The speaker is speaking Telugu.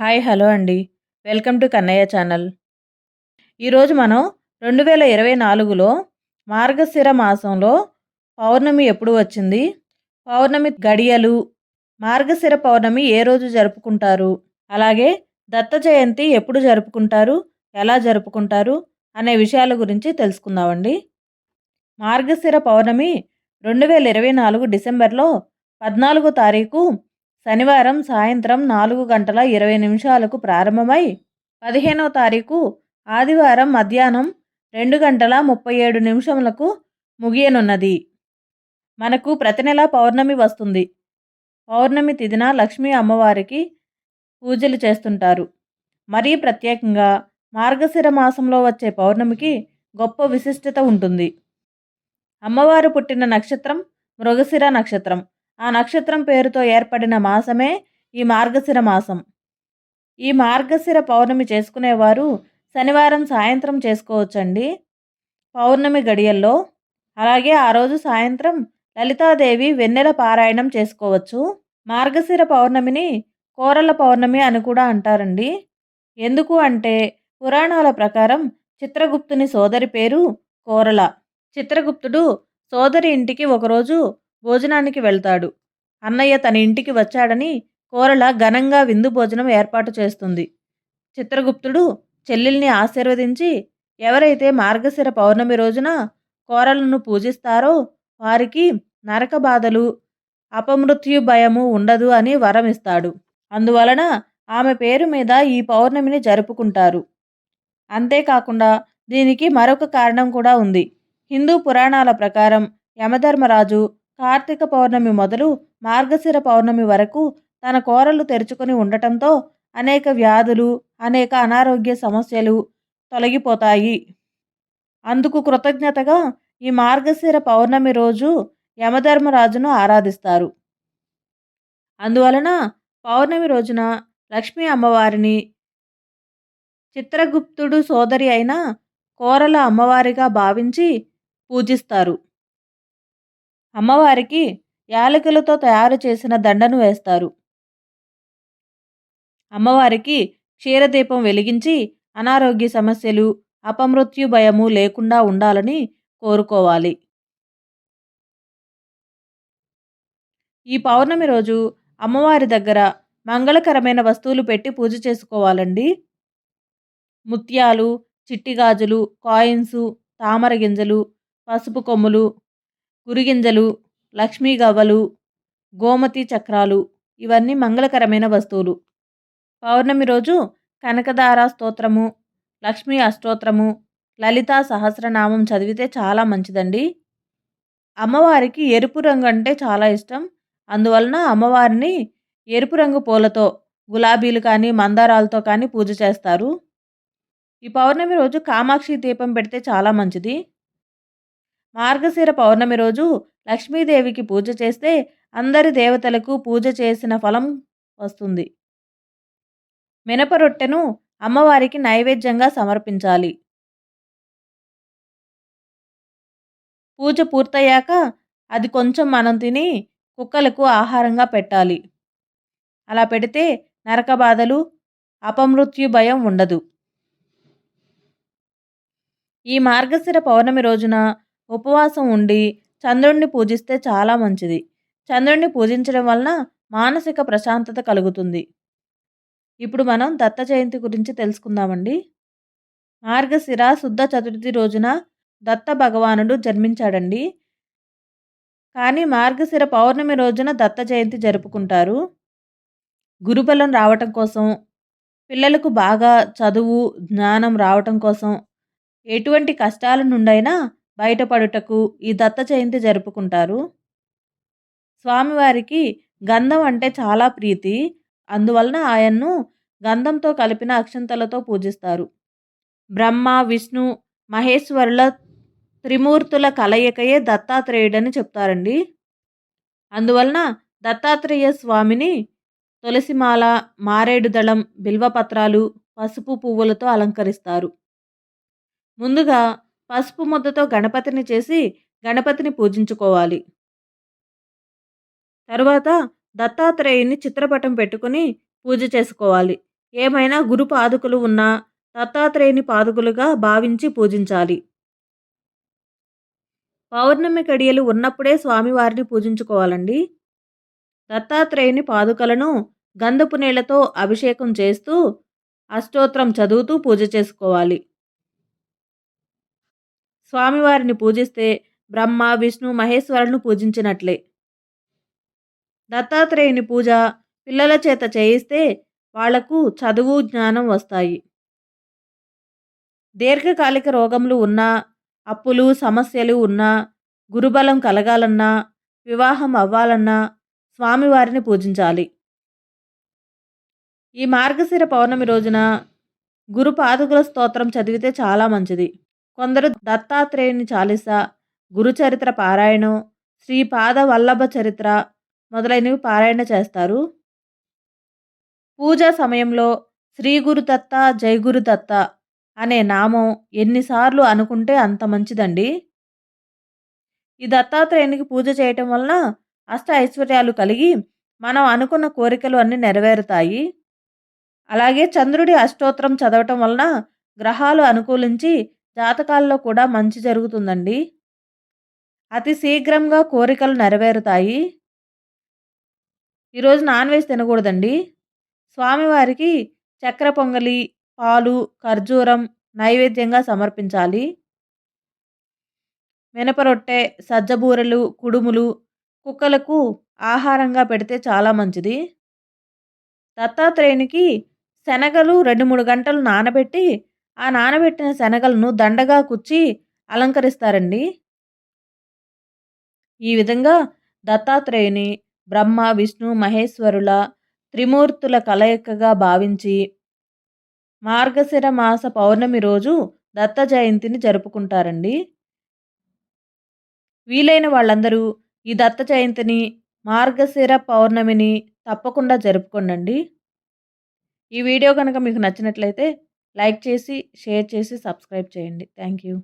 హాయ్ హలో అండి. Welcome to Kannayya channel. ఈరోజు మనం రెండు వేల ఇరవై నాలుగులో మార్గశిర మాసంలో పౌర్ణమి ఎప్పుడు వచ్చింది? పౌర్ణమి గడియలు మార్గశిర పౌర్ణమి ఏ రోజు జరుపుకుంటారు? అలాగే దత్త జయంతి ఎప్పుడు జరుపుకుంటారు? ఎలా జరుపుకుంటారు? అనే విషయాల గురించి తెలుసుకుందామండి. మార్గశిర పౌర్ణమి రెండు వేల ఇరవై నాలుగు డిసెంబర్లో పద్నాలుగో తారీఖు శనివారం సాయంత్రం నాలుగు గంటల ఇరవై నిమిషాలకు ప్రారంభమై పదిహేనవ తారీఖు ఆదివారం మధ్యాహ్నం రెండు గంటల ముప్పై ఏడు నిమిషములకు ముగియనున్నది. మనకు ప్రతి నెల పౌర్ణమి వస్తుంది. పౌర్ణమి తిదిన లక్ష్మీ అమ్మవారికి పూజలు చేస్తుంటారు. మరీ ప్రత్యేకంగా మార్గశిర మాసంలో వచ్చే పౌర్ణమికి గొప్ప విశిష్టత ఉంటుంది. అమ్మవారు పుట్టిన నక్షత్రం మృగశిర నక్షత్రం. ఆ నక్షత్రం పేరుతో ఏర్పడిన మాసమే ఈ మార్గశిర మాసం. ఈ మార్గశిర పౌర్ణమి చేసుకునేవారు శనివారం సాయంత్రం చేసుకోవచ్చండి. పౌర్ణమి గడియల్లో అలాగే ఆ రోజు సాయంత్రం లలితాదేవి వెన్నెల పారాయణం చేసుకోవచ్చు. మార్గశిర పౌర్ణమిని కోరల పౌర్ణమి అని కూడా అంటారండి. ఎందుకు అంటే పురాణాల ప్రకారం చిత్రగుప్తుని సోదరి పేరు కోరల. చిత్రగుప్తుడు సోదరి ఇంటికి ఒకరోజు భోజనానికి వెళ్తాడు. అన్నయ్య తన ఇంటికి వచ్చాడని కోరల ఘనంగా విందు భోజనం ఏర్పాటు చేస్తుంది. చిత్రగుప్తుడు చెల్లెల్ని ఆశీర్వదించి ఎవరైతే మార్గశిర పౌర్ణమి రోజున కోరలను పూజిస్తారో వారికి నరక బాధలు అపమృత్యు భయము ఉండదు అని వరం ఇస్తాడు. అందువలన ఆమె పేరు మీద ఈ పౌర్ణమిని జరుపుకుంటారు. అంతేకాకుండా దీనికి మరొక కారణం కూడా ఉంది. హిందూ పురాణాల ప్రకారం యమధర్మరాజు కార్తీక పౌర్ణమి మొదలు మార్గశిర పౌర్ణమి వరకు తన కోరలు తెరుచుకొని ఉండటంతో అనేక వ్యాధులు అనేక అనారోగ్య సమస్యలు తొలగిపోతాయి. అందుకు కృతజ్ఞతగా ఈ మార్గశిర పౌర్ణమి రోజు యమధర్మరాజును ఆరాధిస్తారు. అందువలన పౌర్ణమి రోజున లక్ష్మీ అమ్మవారిని చిత్రగుప్తుడు సోదరి అయిన కోరల అమ్మవారిగా భావించి పూజిస్తారు. అమ్మవారికి యాలకులతో తయారు చేసిన దండను వేస్తారు. అమ్మవారికి క్షీరదీపం వెలిగించి అనారోగ్య సమస్యలు అపమృత్యు భయము లేకుండా ఉండాలని కోరుకోవాలి. ఈ పౌర్ణమి రోజు అమ్మవారి దగ్గర మంగళకరమైన వస్తువులు పెట్టి పూజ చేసుకోవాలండి. ముత్యాలు చిట్టి గాజులు కాయిన్సు తామర గింజలు పసుపు కొమ్ములు గురిగింజలు లక్ష్మీ గవ్వలు గోమతి చక్రాలు ఇవన్నీ మంగళకరమైన వస్తువులు. పౌర్ణమి రోజు కనకదార స్తోత్రము లక్ష్మీ అష్టోత్రము లలితా సహస్రనామం చదివితే చాలా మంచిదండి. అమ్మవారికి ఎరుపు రంగు అంటే చాలా ఇష్టం. అందువలన అమ్మవారిని ఎరుపు రంగు పూలతో గులాబీలు కానీ మందారాలతో కానీ పూజ చేస్తారు. ఈ పౌర్ణమి రోజు కామాక్షి దీపం పెడితే చాలా మంచిది. మార్గశిర పౌర్ణమి రోజు లక్ష్మీదేవికి పూజ చేస్తే అందరి దేవతలకు పూజ చేసిన ఫలం వస్తుంది. మినప రొట్టెను అమ్మవారికి నైవేద్యంగా సమర్పించాలి. పూజ పూర్తయ్యాక అది కొంచెం మనం తిని కుక్కలకు ఆహారంగా పెట్టాలి. అలా పెడితే నరక బాధలు అపమృత్యు భయం ఉండదు. ఈ మార్గశిర పౌర్ణమి రోజున ఉపవాసం ఉండి చంద్రుణ్ణి పూజిస్తే చాలా మంచిది. చంద్రుణ్ణి పూజించడం వలన మానసిక ప్రశాంతత కలుగుతుంది. ఇప్పుడు మనం దత్త జయంతి గురించి తెలుసుకుందామండి. మార్గశిర శుద్ధ చతుర్థి రోజున దత్త భగవానుడు జన్మించాడండి. కానీ మార్గశిర పౌర్ణమి రోజున దత్త జయంతి జరుపుకుంటారు. గురుబలం రావటం కోసం పిల్లలకు బాగా చదువు జ్ఞానం రావటం కోసం ఎటువంటి కష్టాల నుండైనా బయటపడుటకు ఈ దత్త జయంతి జరుపుకుంటారు. స్వామివారికి గంధం అంటే చాలా ప్రీతి. అందువలన ఆయన్ను గంధంతో కలిపిన అక్షంతలతో పూజిస్తారు. బ్రహ్మ విష్ణు మహేశ్వరుల త్రిమూర్తుల కలయికయే దత్తాత్రేయుడని చెప్తారండి. అందువలన దత్తాత్రేయ స్వామిని తులసిమాల మారేడు దళం బిల్వపత్రాలు పసుపు పువ్వులతో అలంకరిస్తారు. ముందుగా పసుపు ముద్దతో గణపతిని చేసి గణపతిని పూజించుకోవాలి. తరువాత దత్తాత్రేయుని చిత్రపటం పెట్టుకుని పూజ చేసుకోవాలి. ఏమైనా గురు పాదుకులు ఉన్నా దత్తాత్రేయుని పాదుకులుగా భావించి పూజించాలి. పౌర్ణమి కడియలు ఉన్నప్పుడే స్వామివారిని పూజించుకోవాలండి. దత్తాత్రేయుని పాదుకలను గంధపు నీళ్ళతో అభిషేకం చేస్తూ అష్టోత్రం చదువుతూ పూజ చేసుకోవాలి. స్వామివారిని పూజిస్తే బ్రహ్మ విష్ణు మహేశ్వరులను పూజించినట్లే. దత్తాత్రేయుని పూజ పిల్లల చేత చేయిస్తే వాళ్ళకు చదువు జ్ఞానం వస్తాయి. దీర్ఘకాలిక రోగములు ఉన్నా అప్పులు సమస్యలు ఉన్నా గురుబలం కలగాలన్నా వివాహం అవ్వాలన్నా స్వామివారిని పూజించాలి. ఈ మార్గశిర పౌర్ణమి రోజున గురు పాదుకుల స్తోత్రం చదివితే చాలా మంచిది. కొందరు దత్తాత్రేయుని చాలీస గురుచరిత్ర పారాయణం శ్రీపాద వల్లభ చరిత్ర మొదలైనవి పారాయణ చేస్తారు. పూజా సమయంలో శ్రీ గురుదత్త జై గురుదత్త అనే నామం ఎన్నిసార్లు అనుకుంటే అంత మంచిదండి. ఈ దత్తాత్రేయునికి పూజ చేయటం వలన అష్ట ఐశ్వర్యాలు కలిగి మనం అనుకున్న కోరికలు అన్నీ నెరవేరుతాయి. అలాగే చంద్రుడి అష్టోత్తరం చదవటం వలన గ్రహాలు అనుకూలించి జాతకాల్లో కూడా మంచి జరుగుతుందండి. అతి శీఘ్రంగా కోరికలు నెరవేరుతాయి. ఈరోజు నాన్ వెజ్ తినకూడదండి. స్వామివారికి చక్ర పొంగలి పాలు ఖర్జూరం నైవేద్యంగా సమర్పించాలి. మినపరొట్టె సజ్జబూరలు కుడుములు కుక్కలకు ఆహారంగా పెడితే చాలా మంచిది. దత్తాత్రేయునికి శనగలు రెండు మూడు గంటలు నానబెట్టి ఆ నానబెట్టిన శనగలను దండగా కుచ్చి అలంకరిస్తారండి. ఈ విధంగా దత్తాత్రేయుని బ్రహ్మ విష్ణు మహేశ్వరుల త్రిమూర్తుల కలయికగా భావించి మార్గశిర మాస పౌర్ణమి రోజు దత్త జయంతిని జరుపుకుంటారండి. వీలైన వాళ్ళందరూ ఈ దత్త జయంతిని మార్గశిర పౌర్ణమిని తప్పకుండా జరుపుకోండి ఈ వీడియో కనుక మీకు నచ్చినట్లయితే లైక్ చేసి షేర్ చేసి సబ్స్క్రైబ్ చేయండి. Thank you